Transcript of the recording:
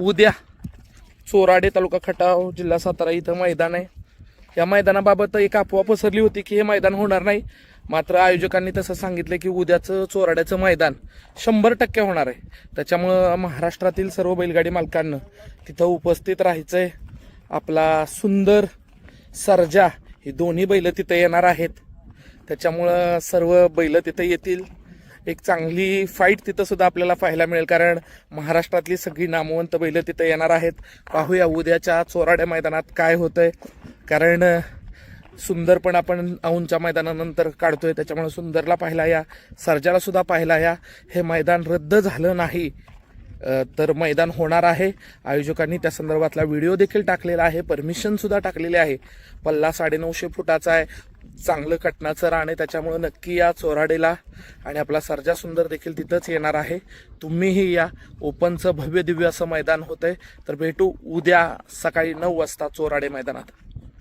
उद्या चोराडे तालुका खटाव जिल्हा सातारा इथं मैदान आहे. या मैदानाबाबत एक अफवा पसरली होती की हे मैदान होणार नाही. मात्र आयोजकांनी तसं सांगितलं की उद्याचं चोराड्याचं मैदान शंभर टक्के होणार आहे. त्याच्यामुळं महाराष्ट्रातील सर्व बैलगाडी मालकांना तिथं उपस्थित राहायचं आहे आपला सुंदर सर्जा ही दोन्ही बैलं तिथं येणार आहेत. त्याच्यामुळं सर्व बैलं तिथं येतील. एक चांगली फाईट तिथं सुद्धा आपल्याला पाहायला मिळेल. कारण महाराष्ट्रातली सगळी नामवंत बैलं तिथं येणार आहेत. पाहूया उद्याच्या चोराड्या मैदानात काय होतंय. कारण सुंदर पण आपण औंच्या मैदानानंतर काढतोय. त्याच्यामुळे सुंदरला पाहिला या सर्जाला सुद्धा पाहिला या. हे मैदान रद्द झालं नाही. तर मैदान होणार आहे. आयोजकांनी त्या संदर्भातला व्हिडिओ देखील टाकलेला आहे. परमिशन सुद्धा टाकलेली आहे. पल्ला साडेनऊशे फुटाचा आहे. चांगलं कटणाचं रान आहे त्याच्यामुळं नक्की या चोराडेला आणि आपला सर्जा सुंदर देखील तिथंच येणार आहे. तुम्हीही या ओपनचं भव्य दिव्य असं मैदान होतंय. तर भेटू उद्या सकाळी नऊ वाजता चोराडे मैदानात.